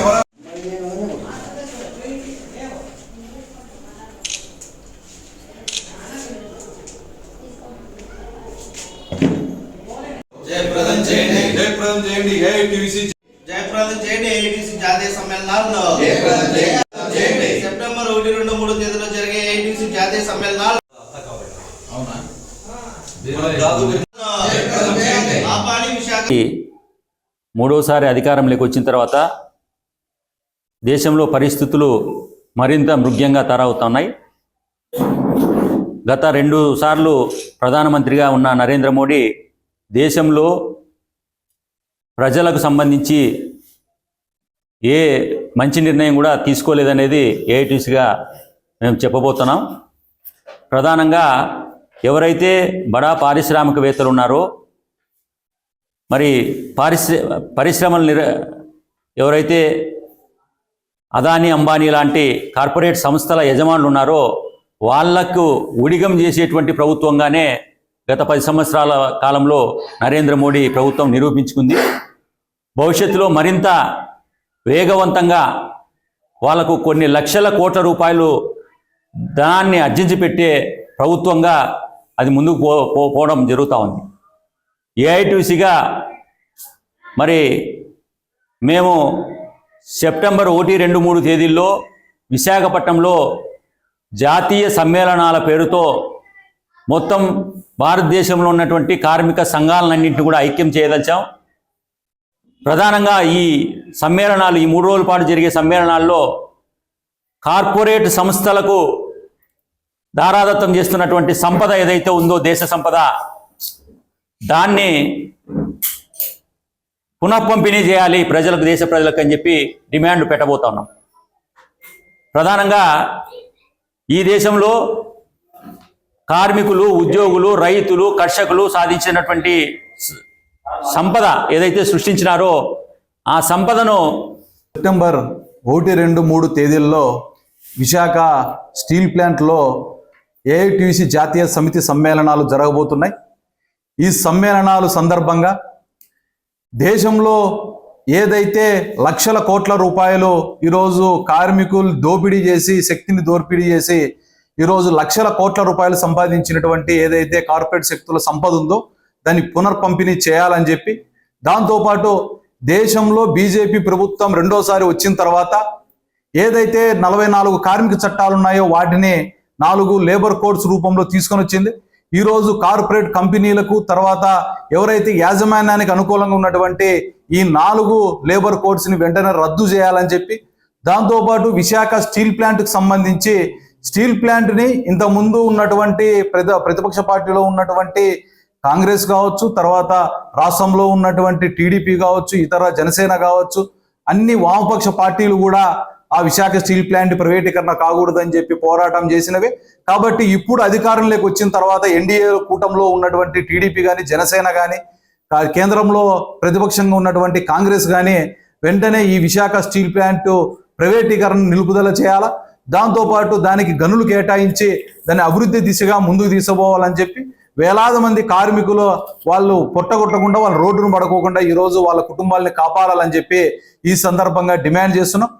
ఎవరో ఒకటి రెండు మూడు తేదీలో జరిగే ఏఐటిసి జాతీయ సమ్మేళనాలు మూడోసారి అధికారంలోకి వచ్చిన తర్వాత దేశంలో పరిస్థితులు మరింత మృగ్యంగా తయారవుతున్నాయి గత రెండు సార్లు ప్రధానమంత్రిగా ఉన్న నరేంద్ర మోడీ దేశంలో ప్రజలకు సంబంధించి ఏ మంచి నిర్ణయం కూడా తీసుకోలేదనేది ఏఐటీసీగా మేము చెప్పబోతున్నాం. ప్రధానంగా ఎవరైతే బడా పారిశ్రామికవేత్తలు ఉన్నారో మరి పారిశ్ర పరిశ్రమలు నిర ఎవరైతే అదానీ అంబానీ లాంటి కార్పొరేట్ సంస్థల యజమానులు ఉన్నారో వాళ్ళకు ఉడిగం చేసేటువంటి ప్రభుత్వంగానే గత పది సంవత్సరాల కాలంలో నరేంద్ర మోడీ ప్రభుత్వం నిరూపించుకుంది. భవిష్యత్తులో మరింత వేగవంతంగా వాళ్ళకు కొన్ని లక్షల కోట్ల రూపాయలు ధనాన్ని అర్జించి పెట్టే ప్రభుత్వంగా అది ముందుకు పో పోవడం జరుగుతూ ఉంది. ఏఐటీసీగా మరి మేము సెప్టెంబర్ ఒకటి రెండు మూడు తేదీల్లో విశాఖపట్నంలో జాతీయ సమ్మేళనాల పేరుతో మొత్తం భారతదేశంలో ఉన్నటువంటి కార్మిక సంఘాలన్నింటినీ కూడా ఐక్యం చేయదలిచాం. ప్రధానంగా ఈ సమ్మేళనాలు ఈ మూడు రోజుల పాటు జరిగే సమ్మేళనాల్లో కార్పొరేట్ సంస్థలకు దారాదత్తం చేస్తున్నటువంటి సంపద ఏదైతే ఉందో దేశ సంపద దాన్ని పునఃపంపిణీ చేయాలి ప్రజలకు దేశ ప్రజలకు అని చెప్పి డిమాండ్ పెట్టబోతా ఉన్నాం ప్రధానంగా ఈ దేశంలో కార్మికులు ఉద్యోగులు రైతులు కర్షకులు సాధించినటువంటి సంపద ఏదైతే సృష్టించినారో ఆ సంపదను సెప్టెంబర్ ఒకటి రెండు మూడు తేదీల్లో విశాఖ స్టీల్ ప్లాంట్లో ఏఐటీసీ జాతీయ సమితి సమ్మేళనాలు జరగబోతున్నాయి. ఈ సమ్మేళనాలు సందర్భంగా దేశంలో ఏదైతే లక్షల కోట్ల రూపాయలు ఈరోజు కార్మికులు దోపిడీ చేసి శక్తిని దోపిడీ చేసి ఈరోజు లక్షల కోట్ల రూపాయలు సంపాదించినటువంటి ఏదైతే కార్పొరేట్ శక్తుల సంపద ఉందో దాన్ని పునర్పంపిణీ చేయాలని చెప్పి దాంతోపాటు దేశంలో బీజేపీ ప్రభుత్వం రెండోసారి వచ్చిన తర్వాత ఏదైతే నలభై నాలుగు కార్మిక చట్టాలు ఉన్నాయో వాటిని నాలుగు లేబర్ కోడ్స్ రూపంలో తీసుకొని వచ్చింది. ఈ రోజు కార్పొరేట్ కంపెనీలకు తర్వాత ఎవరైతే యాజమాన్యానికి అనుకూలంగా ఉన్నటువంటి ఈ నాలుగు లేబర్ కోడ్స్ని వెంటనే రద్దు చేయాలని చెప్పి దాంతోపాటు విశాఖ స్టీల్ ప్లాంట్కు సంబంధించి స్టీల్ ప్లాంట్ని ఇంతకుముందు ముందు ఉన్నటువంటి ప్రతి ప్రతిపక్ష పార్టీలో ఉన్నటువంటి కాంగ్రెస్ కావచ్చు తర్వాత రాష్ట్రంలో ఉన్నటువంటి టీడీపీ కావచ్చు ఇతర జనసేన కావచ్చు అన్ని వామపక్ష పార్టీలు కూడా ఆ విశాఖ స్టీల్ ప్లాంట్ ప్రైవేటీకరణ కాకూడదని చెప్పి పోరాటం చేసినవి. కాబట్టి ఇప్పుడు అధికారంలోకి వచ్చిన తర్వాత ఎన్డీఏ కూటంలో ఉన్నటువంటి టీడీపీ కానీ జనసేన కానీ కేంద్రంలో ప్రతిపక్షంగా ఉన్నటువంటి కాంగ్రెస్ కానీ వెంటనే ఈ విశాఖ స్టీల్ ప్లాంట్ ప్రైవేటీకరణ నిలుపుదల చేయాలా? దాంతోపాటు దానికి గనులు కేటాయించి దాన్ని అభివృద్ధి దిశగా ముందుకు తీసుకోవాలని చెప్పి వేలాది మంది కార్మికులు వాళ్ళు పొట్టగొట్టకుండా వాళ్ళ రోడ్డును పడుకోకుండా ఈరోజు వాళ్ళ కుటుంబాలని కాపాడాలని చెప్పి ఈ సందర్భంగా డిమాండ్ చేస్తున్నాం.